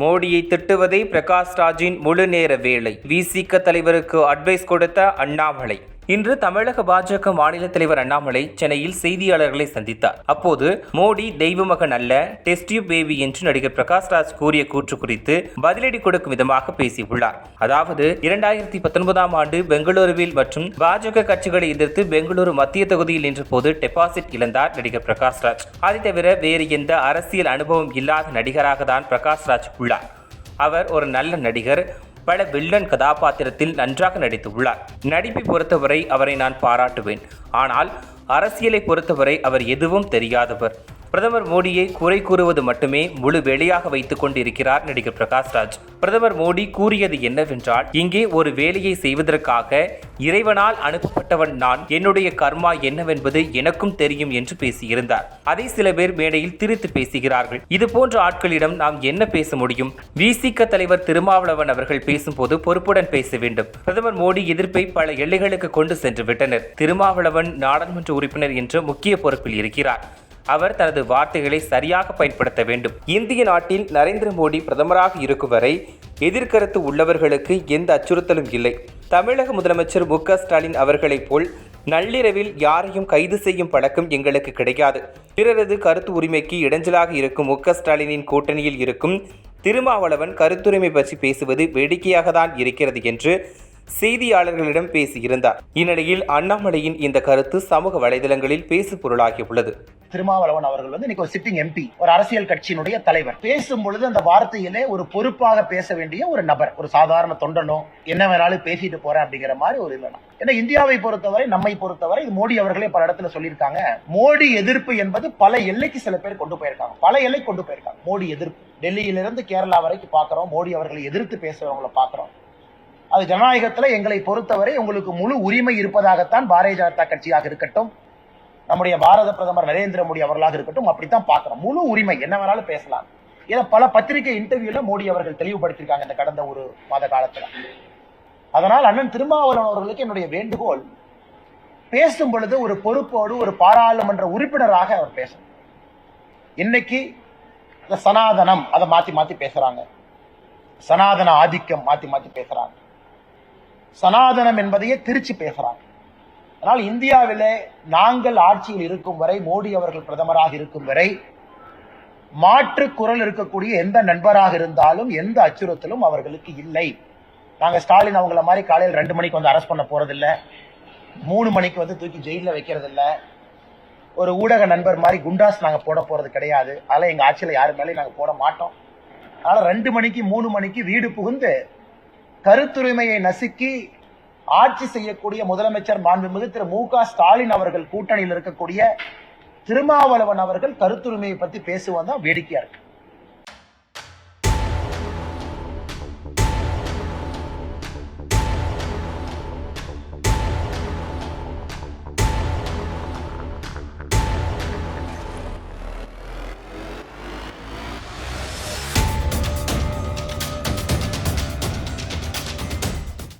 மோடியை திட்டுவதே பிரகாஷ் ராஜின் முழு நேர வேலை. விசிக தலைவருக்கு அட்வைஸ் கொடுத்த அண்ணாமலை. இன்று தமிழக பாஜக மாநில தலைவர் அண்ணாமலை சென்னையில் செய்தியாளர்களை சந்தித்தார். அப்போது மோடி தெய்வ மகன் அல்ல டெஸ்டியூ பேபி என்று நடிகர் பிரகாஷ் ராஜ் கூறிய கூற்று குறித்து பதிலடி கொடுக்கும் விதமாக பேசியுள்ளார். அதாவது இரண்டாயிரத்தி பத்தொன்பதாம் ஆண்டு பெங்களூருவில் மற்றும் பாஜக கட்சிகளை எதிர்த்து பெங்களூரு மத்திய தொகுதியில் நின்ற போது டெபாசிட் இழந்தார் நடிகர் பிரகாஷ் ராஜ். அதை தவிர வேறு எந்த அரசியல் அனுபவம் இல்லாத நடிகராக தான் பிரகாஷ் ராஜ் உள்ளார். அவர் ஒரு நல்ல நடிகர் பல வில்லன் கதாபாத்திரத்தில் நன்றாக நடித்துள்ளார். நடிப்பை பொறுத்தவரை அவரை நான் பாராட்டுவேன். ஆனால் அரசியலை பொறுத்தவரை அவர் எதுவும் தெரியாதவர். பிரதமர் மோடியை குறை கூறுவது மட்டுமே முழு வேலையாக வைத்துக் கொண்டிருக்கிறார் நடிகர் பிரகாஷ்ராஜ் பிரதமர் மோடி கூறியது என்னவென்றால் இங்கே ஒரு வேலையை செய்வதற்காக இறைவனால் அனுப்பப்பட்டவன் நான் என்னுடைய கர்மா என்னவென்பது எனக்கும் தெரியும் என்று பேசியிருந்தார். அதை சில பேர் மேடையில் திரித்து பேசுகிறார்கள். இது போன்ற ஆட்களிடம் நாம் என்ன பேச முடியும்? விசிக தலைவர் திருமாவளவன் அவர்கள் பேசும்போது பொறுப்புடன் பேச வேண்டும். பிரதமர் மோடி எதிர்ப்பை பல எல்லைகளுக்கு கொண்டு சென்று விட்டனர். திருமாவளவன் நாடாளுமன்ற உறுப்பினர் என்ற முக்கிய பொறுப்பில் இருக்கிறார். அவர் தனது வார்த்தைகளை சரியாக பயன்படுத்த வேண்டும். இந்திய நாட்டில் நரேந்திர மோடி பிரதமராக இருக்கும் வரை எதிர்கருத்து உள்ளவர்களுக்கு எந்த அச்சுறுத்தலும் இல்லை. தமிழக முதலமைச்சர் மு ஸ்டாலின் அவர்களைப் போல் நள்ளிரவில் யாரையும் கைது செய்யும் பழக்கம் எங்களுக்கு கிடையாது பிறரது கருத்து உரிமைக்கு இடைஞ்சலாக இருக்கும் மு ஸ்டாலினின் கூட்டணியில் இருக்கும் திருமாவளவன் கருத்துரிமை பற்றி பேசுவது வேடிக்கையாக தான் இருக்கிறது என்று செய்தியாளர்களிடம் பேசியிருந்தார். இந்நிலையில் அண்ணாமலையின் இந்த கருத்து சமூக வலைதளங்களில் பேசு பொருளாகியுள்ளது. திருமாவளவன் அவர்கள் வந்து இன்னைக்கு ஒரு சிட்டிங் எம்பி ஒரு அரசியல் கட்சியினுடைய தலைவர். பேசும் பொழுது அந்த வார்த்தையிலே ஒரு பொறுப்பாக பேச வேண்டிய ஒரு நபர் ஒரு சாதாரண தொண்டனோ என்ன வேணாலும் பேசிட்டு போறேன் அப்படிங்கிற மாதிரி ஒரு இல்லைனா. ஏன்னா இந்தியாவை பொறுத்தவரை நம்மை பொறுத்தவரை இது மோடி அவர்களே பல இடத்துல சொல்லியிருக்காங்க. மோடி எதிர்ப்பு என்பது பல எல்லைக்கு சில பேர் கொண்டு போயிருக்காங்க. பல எல்லை கொண்டு போயிருக்காங்க. மோடி எதிர்ப்பு. டெல்லியிலிருந்து கேரளா வரைக்கும் பாக்குறோம். மோடி அவர்களை எதிர்த்து பேசுறவங்களை பாக்குறோம். அது ஜனநாயகத்துல எங்களை பொறுத்தவரை உங்களுக்கு முழு உரிமை இருப்பதாகத்தான் பாரதிய ஜனதா கட்சியாக இருக்கட்டும் நம்முடைய பாரத பிரதமர் நரேந்திர மோடி அவர்களாக இருக்கட்டும் அப்படித்தான் பார்க்கிறோம். முழு உரிமை என்ன வேணாலும் பேசலாம். இதை பல பத்திரிகை இன்டர்வியூல மோடி அவர்கள் தெளிவுபடுத்தியிருக்காங்க இந்த கடந்த ஒரு மாத காலத்துல. அதனால் அண்ணன் திருமாவளவன் அவர்களுக்கு என்னுடைய வேண்டுகோள் பேசும் பொழுது ஒரு பொறுப்போடு ஒரு பாராளுமன்ற உறுப்பினராக அவர் பேசணும். இன்னைக்கு சனாதனம் அதை மாத்தி மாத்தி பேசுறாங்க. சனாதன ஆதிக்கம் மாத்தி மாத்தி பேசுறாங்க. சனாதனம் என்பதையே திருச்சி பேசுறாங்க. ஆனால் இந்தியாவிலே நாங்கள் ஆட்சியில் இருக்கும் வரை மோடி அவர்கள் பிரதமராக இருக்கும் வரை மாற்று குரல் இருக்கக்கூடிய எந்த நண்பராக இருந்தாலும் எந்த அச்சுறுத்தலும் அவர்களுக்கு இல்லை. நாங்க ஸ்டாலின் அவங்கள மாதிரி காலையில் ரெண்டு மணிக்கு வந்து அரெஸ்ட் பண்ண போறதில்ல. மூணு மணிக்கு வந்து தூக்கி ஜெயிலில் வைக்கிறது இல்ல ஒரு ஊடக நண்பர் மாதிரி குண்டாஸ் நாங்க போட போறது கிடையாது. அதெல்லாம் எங்க ஆட்சியில யாரு மேலேயும் நாங்க போட மாட்டோம். அதனால ரெண்டு மணிக்கு மூணு மணிக்கு வீடு புகுந்து கருத்துரிமையை நசுக்கி ஆட்சி செய்யக்கூடிய முதலமைச்சர் மாண்புமிகு திரு மு க ஸ்டாலின் அவர்கள் கூட்டணியில் இருக்கக்கூடிய திருமாவளவன் அவர்கள் கருத்துரிமையை பத்தி பேசுவதுதான் வேடிக்கையா இருக்கு.